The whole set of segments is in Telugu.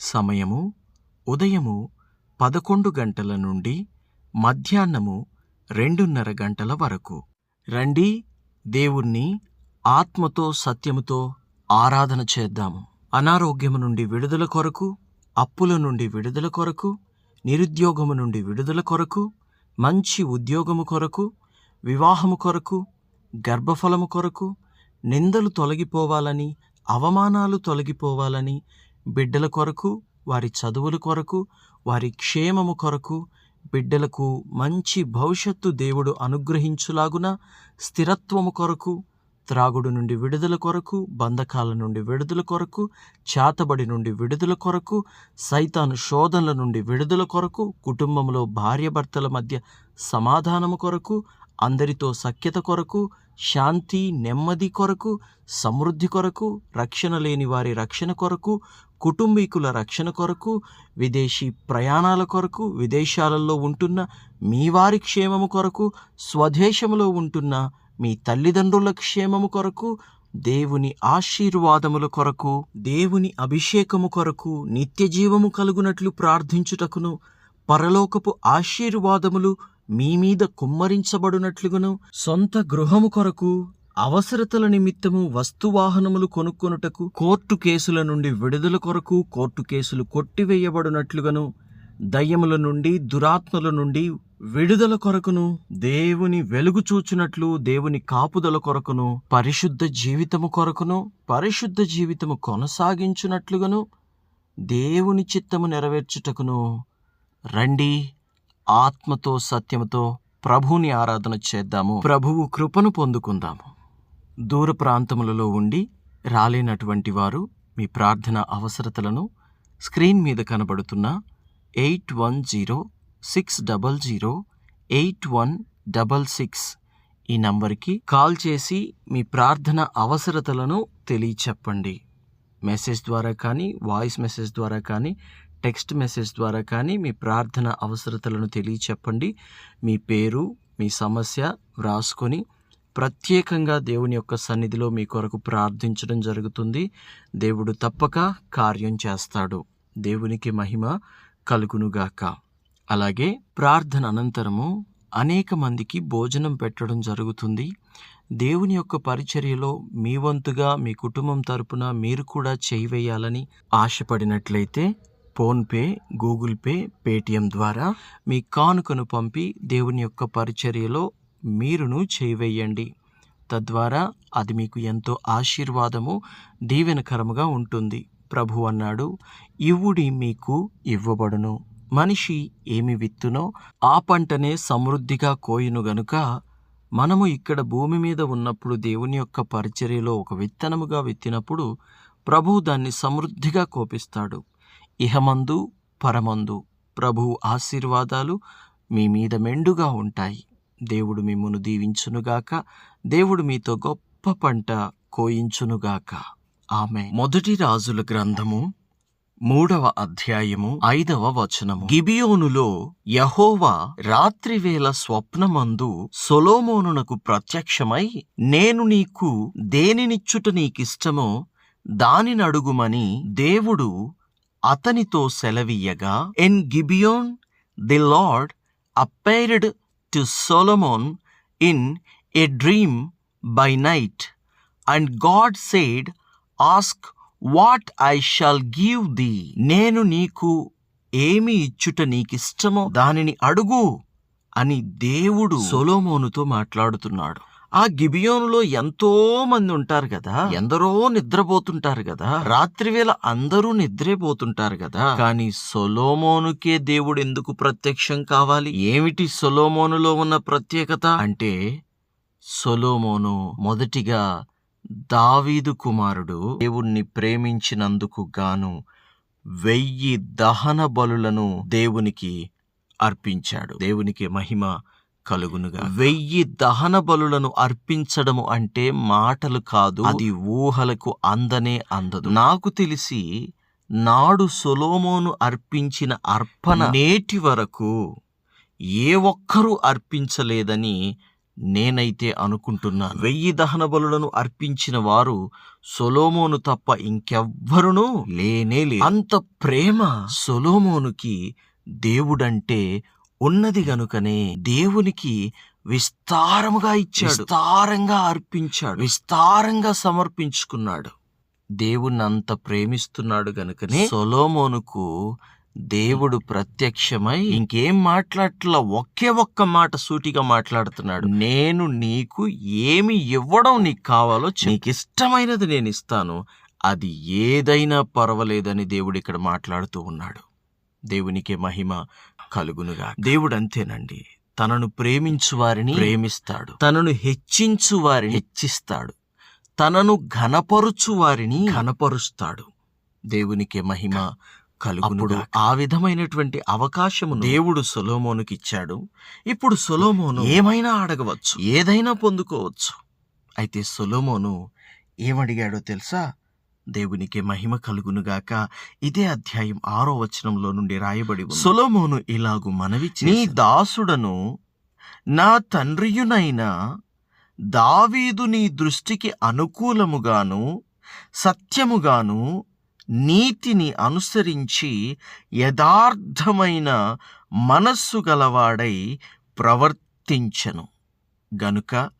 సమయము ఉదయము పదకొండు గంటల నుండి మధ్యాహ్నము రెండున్నర గంటల వరకు. రండి దేవుణ్ణి ఆత్మతో సత్యముతో ఆరాధన చేద్దాము. అనారోగ్యము నుండి విడుదల కొరకు అప్పుల నుండి విడుదల కొరకు నిరుద్యోగము నుండి విడుదల కొరకు మంచి ఉద్యోగము కొరకు వివాహము కొరకు గర్భఫలము కొరకు నిందలు తొలగిపోవాలని అవమానాలు తొలగిపోవాలని బిడ్డల కొరకు వారి చదువుల కొరకు వారి క్షేమము కొరకు బిడ్డలకు మంచి భవిష్యత్తు దేవుడు అనుగ్రహించులాగున స్థిరత్వము కొరకు త్రాగుడు నుండి విడుదల కొరకు బంధకాల నుండి విడుదల కొరకు చేతబడి నుండి విడుదల కొరకు సైతాను శోధనల నుండి విడుదల కొరకు కుటుంబంలో భార్యాభర్తల మధ్య సమాధానము కొరకు అందరితో సఖ్యత కొరకు శాంతి నెమ్మది కొరకు సమృద్ధి కొరకు రక్షణ లేని వారి రక్షణ కొరకు కుటుంబీకుల రక్షణ కొరకు విదేశీ ప్రయాణాల కొరకు విదేశాలలో ఉంటున్న మీ వారి క్షేమము కొరకు స్వదేశములో ఉంటున్న మీ తల్లిదండ్రుల క్షేమము కొరకు దేవుని ఆశీర్వాదముల కొరకు దేవుని అభిషేకము కొరకు నిత్య జీవము కలుగునట్లు ప్రార్థించుటకును పరలోకపు ఆశీర్వాదములు మీ మీద సొంత గృహము కొరకు అవసరతల నిమిత్తము వస్తువాహనములు కొనుక్కొనుటకు కోర్టు కేసుల నుండి విడుదల కొరకు కోర్టు కేసులు కొట్టివేయబడినట్లుగాను. దయ్యముల నుండి దురాత్మల నుండి విడుదల కొరకును దేవుని వెలుగు చూచునట్లు దేవుని కాపుదల కొరకును పరిశుద్ధ జీవితము కొరకును పరిశుద్ధ జీవితము కొనసాగించునట్లుగాను. దేవుని చిత్తము నెరవేర్చుటకును. రండి. ఆత్మతో సత్యముతో ప్రభువుని ఆరాధన చేద్దాము. ప్రభువు కృపను పొందుకుందాము. దూర ప్రాంతములలో ఉండి రాలేనటువంటి వారు మీ ప్రార్థన అవసరతలను స్క్రీన్ మీద కనబడుతున్న eight one zero six double zero eight one double six ఈ నంబర్కి కాల్ చేసి మీ ప్రార్థన అవసరతలను తెలియచెప్పండి. మెసేజ్ ద్వారా కానీ వాయిస్ మెసేజ్ ద్వారా కానీ టెక్స్ట్ మెసేజ్ ద్వారా కానీ మీ ప్రార్థన అవసరతలను తెలియచెప్పండి. మీ పేరు మీ సమస్య వ్రాసుకొని ప్రత్యేకంగా దేవుని యొక్క సన్నిధిలో మీ కొరకు ప్రార్థించడం జరుగుతుంది. దేవుడు తప్పక కార్యం చేస్తాడు. దేవునికి మహిమ కలుగునుగాక. అలాగే ప్రార్థన అనంతరము అనేక మందికి భోజనం పెట్టడం జరుగుతుంది. దేవుని యొక్క పరిచర్యలో మీ వంతుగా మీ కుటుంబం తరపున మీరు కూడా చేయివేయాలని ఆశపడినట్లయితే ఫోన్పే గూగుల్ పే పేటిఎం ద్వారా మీ కానుకను పంపి దేవుని యొక్క పరిచర్యలో మీరును చేయివేయండి. తద్వారా అది మీకు ఎంతో ఆశీర్వాదము దీవెనకరముగా ఉంటుంది. ప్రభు అన్నాడు ఇవుడి మీకు ఇవ్వబడును. మనిషి ఏమి విత్తునో ఆ పంటనే సమృద్ధిగా కోయును గనుక మనము ఇక్కడ భూమి మీద ఉన్నప్పుడు దేవుని యొక్క పరిచర్యలో ఒక విత్తనముగా విత్తినప్పుడు ప్రభు దాన్ని సమృద్ధిగా కోపిస్తాడు. ఇహమందు పరమందు ప్రభువు ఆశీర్వాదాలు మీ మీద మెండుగా ఉంటాయి. దేవుడు మిమ్మును దీవించునుగాక దేవుడు మీతో గొప్ప పంట కోయించునుగాక. ఆమె మొదటి రాజుల గ్రంథము మూడవ అధ్యాయము ఐదవ వచనము. గిబియోనులో యహోవా రాత్రివేళ స్వప్నమందు సొలోమోనునకు ప్రత్యక్షమై నేను నీకు దేనినిచ్చుట నీకిష్టమో దానినడుగుమని దేవుడు అతనితో సెలవీయగా in Gibeon the Lord appeared to Solomon in a dream by night and God said ask what I shall give thee నేను నీకు ఏమి ఇచ్చుట నీకిష్టమో దానిని అడుగు అని దేవుడు సొలోమోనుతో మాట్లాడుతున్నాడు. ఆ గిబియోనులో ఎంతో మంది ఉంటారు కదా. ఎందరో నిద్రపోతుంటారు కదా. రాత్రివేళ అందరూ నిద్రపోతుంటారు కదా. కానీ సొలోమోనుకే దేవుడు ఎందుకు ప్రత్యక్షం కావాలి? ఏమిటి సొలోమోనులో ఉన్న ప్రత్యేకత? అంటే సొలోమోను మొదటిగా దావీదు కుమారుడు దేవుణ్ణి ప్రేమించినందుకు గాను వెయ్యి దహన బలులను దేవునికి అర్పించాడు. దేవునికి మహిమ కలుగునుగా వెయ్యి దహన బలులను అర్పించడము అంటే మాటలు కాదు అది ఊహలకు అందనే అందదు. నాకు తెలిసి నాడు సొలోమోను అర్పించిన అర్పణ నేటి వరకు ఏ ఒక్కరూ అర్పించలేదని నేనైతే అనుకుంటున్నాను. వెయ్యి దహన బలులను అర్పించిన వారు సొలోమోను తప్ప ఇంకెవ్వరునూ లేనే అంత ప్రేమ సొలోమోనుకి దేవుడంటే ఉన్నది గనుకనే దేవునికి విస్తారముగా ఇచ్చాడు. విస్తారంగా అర్పించాడు. విస్తారంగా సమర్పించుకున్నాడు. దేవుణ్ణి అంత ప్రేమిస్తున్నాడు గనుకనే సొలోమోనుకు దేవుడు ప్రత్యక్షమై ఇంకేం మాట్లాడట్లా? ఒకే ఒక్క మాట సూటిగా మాట్లాడుతున్నాడు. నేను నీకు ఏమి ఇవ్వడం నీకు కావాలో. నీకు ఇష్టమైనది నేను ఇస్తాను. అది ఏదైనా పర్వాలేదని దేవుడు ఇక్కడ మాట్లాడుతూ ఉన్నాడు. దేవునికి మహిమ కలుగునుగా దేవుడు అంతేనండి తనను ప్రేమించు వారిని ప్రేమిస్తాడు. తనను హెచ్చించు వారిని హెచ్చిస్తాడు. తనను ఘనపరుచు వారిని ఘనపరుస్తాడు. దేవునికి మహిమ కలుగునుగా ఆ విధమైనటువంటి అవకాశము దేవుడు సొలోమోనుకి ఇచ్చాడు ఇప్పుడు సొలోమోను ఏమైనా అడగవచ్చు. ఏదైనా పొందుకోవచ్చు. అయితే సొలోమోను ఏమడిగాడో తెలుసా? దేవునికి మహిమ కలుగునుగాక ఇదే అధ్యాయం ఆరో వచనంలో నుండి రాయబడి సొలోమోను ఇలాగు మనవి నీ దాసుడను నా తండ్రియునైన దావీదు నీ దృష్టికి అనుకూలముగాను సత్యముగాను నీతిని అనుసరించి యథార్థమైన మనస్సు గలవాడై ప్రవర్తించను. గనుక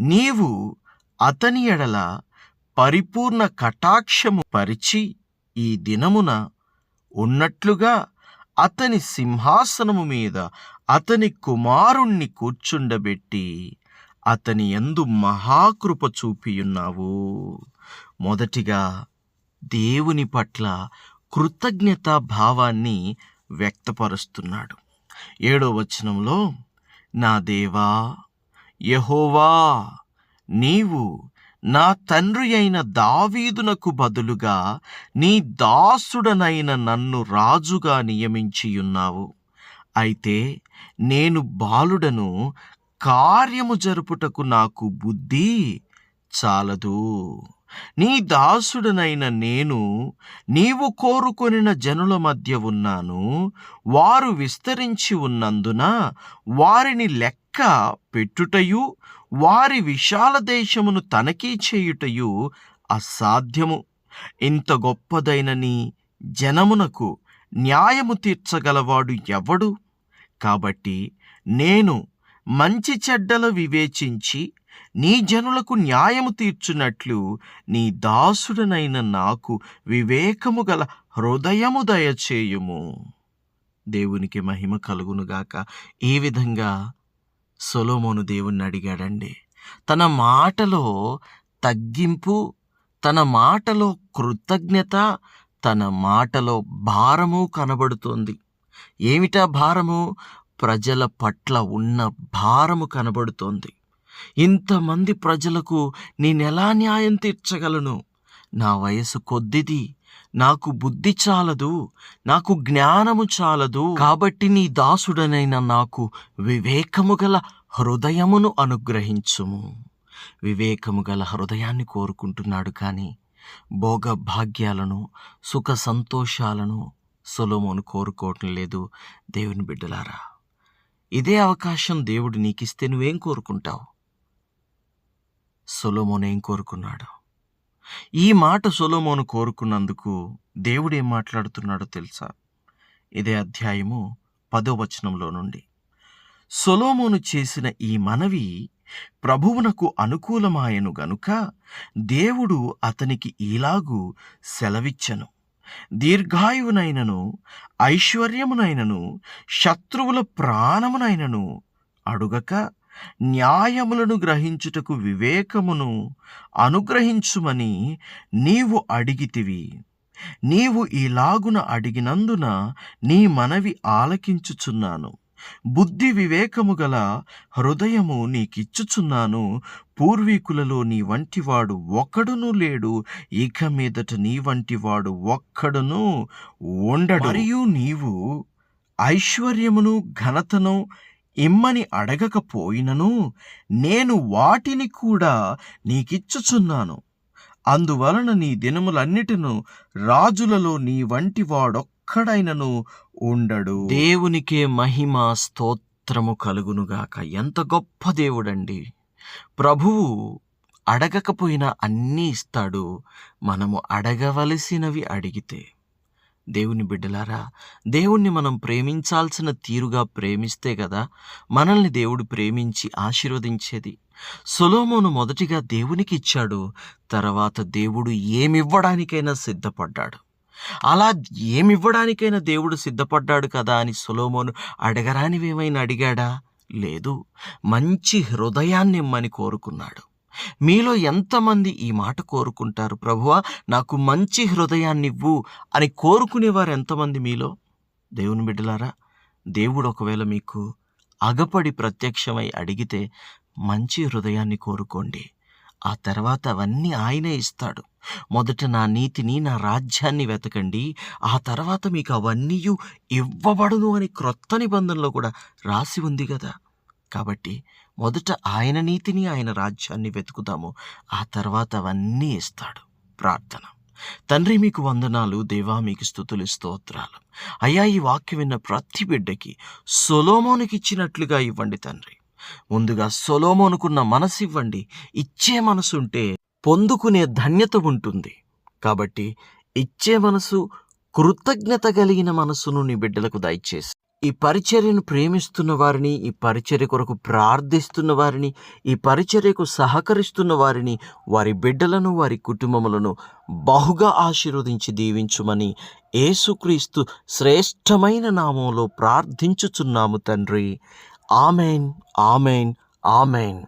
నీవు అతని ఎడల పరిపూర్ణ కటాక్షము పరిచి ఈ దినమున ఉన్నట్లుగా అతని సింహాసనము మీద అతని కుమారుణ్ణి కూర్చుండబెట్టి అతని ఎందు మహాకృప చూపియున్నావు. మొదటిగా దేవుని పట్ల కృతజ్ఞతా భావాన్ని వ్యక్తపరుస్తున్నాడు. ఏడో వచనంలో నా దేవా యహోవా నీవు నా తండ్రి అయిన దావీదునకు బదులుగా నీ దాసుడనైన నన్ను రాజుగా నియమించియున్నావు అయితే నేను బాలుడను కార్యము జరుపుటకు నాకు బుద్ధి చాలదు. నీ దాసుడనైన నేను నీవు కోరుకొనిన జనుల మధ్య ఉన్నాను వారు విస్తరించి ఉన్నందున వారిని లెక్క పెట్టుటయు వారి విశాల దేశమును తనఖీ చేయుటయు అసాధ్యము. ఇంత గొప్పదైన నీ జనమునకు న్యాయము తీర్చగలవాడు ఎవడు? కాబట్టి నేను మంచి చెడ్డలు వివేచించి నీ జనులకు న్యాయము తీర్చున్నట్లు నీ దాసుడనైన నాకు వివేకము గల హృదయము దయచేయుము. దేవునికి మహిమ కలుగునుగాక. ఈ విధంగా సొలోమోను దేవుణ్ణి అడిగాడండి. తన మాటలో తగ్గింపు తన మాటలో కృతజ్ఞత తన మాటలో భారము కనబడుతోంది. ఏమిటా భారము? ప్రజల పట్ల ఉన్న భారము కనబడుతోంది. ఇంతమంది ప్రజలకు నేనెలా న్యాయం తీర్చగలను? నా వయసు కొద్దిది నాకు బుద్ధి చాలదు నాకు జ్ఞానము చాలదు. కాబట్టి నీ దాసుడనైన నాకు వివేకము గల హృదయమును అనుగ్రహించుము. వివేకము గల హృదయాన్ని కోరుకుంటున్నాడు కానీ భోగభాగ్యాలను సుఖ సంతోషాలను సొలోమోను కోరుకోవటం లేదు దేవుని బిడ్డలారా. ఇదే అవకాశం దేవుడు నీకిస్తే నువ్వేం కోరుకుంటావు? సొలోమోనేం ఏం కోరుకున్నాడు? ఈ మాట సొలోమోను కోరుకున్నందుకు దేవుడు ఏం మాట్లాడుతున్నాడో తెలుసా? ఇదే అధ్యాయము పదో వచనంలో నుండి. సొలోమోను చేసిన ఈ మనవి ప్రభువునకు అనుకూలమాయను గనుక దేవుడు అతనికి ఇలాగు సెలవిచ్చను. దీర్ఘాయువునైనను ఐశ్వర్యమునైనను శత్రువుల ప్రాణమునైనను అడుగక న్యాయములను గ్రహించుటకు వివేకమును అనుగ్రహించుమని నీవు అడిగితివి. నీవు ఇలాగున అడిగినందున నీ మనవి ఆలకించుచున్నాను. బుద్ధి వివేకము గల హృదయము నీకిచ్చుచున్నాను. పూర్వీకులలో నీ వంటివాడు ఒక్కడును లేడు. ఇక మీదట నీ వంటివాడు ఒక్కడును ఉండడు. మరియు నీవు ఐశ్వర్యమును ఘనతను ఇమ్మని అడగకపోయినను నేను వాటిని కూడా నీకిచ్చుచున్నాను. అందువలన నీ దినములన్నిటిను రాజులలో నీ వంటి ఎక్కడైనను ఉండడు. దేవునికే మహిమ స్తోత్రము కలుగునుగాక. ఎంత గొప్ప దేవుడండి. ప్రభువు అడగకపోయినా అన్నీ ఇస్తాడు. మనము అడగవలసినవి అడిగితే. దేవుని బిడ్డలారా దేవుణ్ణి మనం ప్రేమించాల్సిన తీరుగా ప్రేమిస్తే కదా మనల్ని దేవుడు ప్రేమించి ఆశీర్వదించేది. సొలోమోను మొదటిగా దేవునికి ఇచ్చాడు తర్వాత దేవుడు ఏమివ్వడానికైనా సిద్ధపడ్డాడు. అలా ఏమివ్వడానికైనా దేవుడు సిద్ధపడ్డాడు కదా అని సులోమోను అడగరానివేమైనా అడిగాడా? లేదు. మంచి హృదయాన్ని ఇమ్మని కోరుకున్నాడు. మీలో ఎంతమంది ఈ మాట కోరుకుంటారు ప్రభువా? నాకు మంచి హృదయాన్నివ్వు అని కోరుకునేవారు ఎంతమంది మీలో? దేవుని బిడ్డలారా దేవుడు ఒకవేళ మీకు అగపడి ప్రత్యక్షమై అడిగితే మంచి హృదయాన్ని కోరుకోండి. ఆ తర్వాత అవన్నీ ఆయనే ఇస్తాడు. మొదట నా నీతిని నా రాజ్యాన్ని వెతకండి. ఆ తర్వాత మీకు అవన్నీ ఇవ్వబడును అని క్రొత్త నిబంధనలో కూడా రాసి ఉంది కదా కాబట్టి మొదట ఆయన నీతిని ఆయన రాజ్యాన్ని వెతుకుతాము. ఆ తర్వాత అవన్నీ ఇస్తాడు. ప్రార్థన. తండ్రి మీకు వందనాలు. దేవా మీకు స్థుతులు స్తోత్రాలు. అయ్యా ఈ వాక్యం విన్న ప్రతి బిడ్డకి సొలోమోనికి ఇచ్చినట్లుగా ఇవ్వండి తండ్రి. ముందుగా సొలోమోనుకున్న మనసు ఇవ్వండి ఇచ్చే మనసు ఉంటే పొందుకునే ధన్యత ఉంటుంది. కాబట్టి ఇచ్చే మనసు కృతజ్ఞత కలిగిన మనసును నీ బిడ్డలకు దయచేసి ఈ పరిచర్యను ప్రేమిస్తున్న వారిని ఈ పరిచర్య కొరకు ప్రార్థిస్తున్న వారిని ఈ పరిచర్యకు సహకరిస్తున్న వారిని వారి బిడ్డలను వారి కుటుంబములను బహుగా ఆశీర్వదించి దీవించుమని యేసుక్రీస్తు శ్రేష్టమైన నామంలో ప్రార్థించుచున్నాము తండ్రి. ஆமேன் ஆமேன் ஆமேன்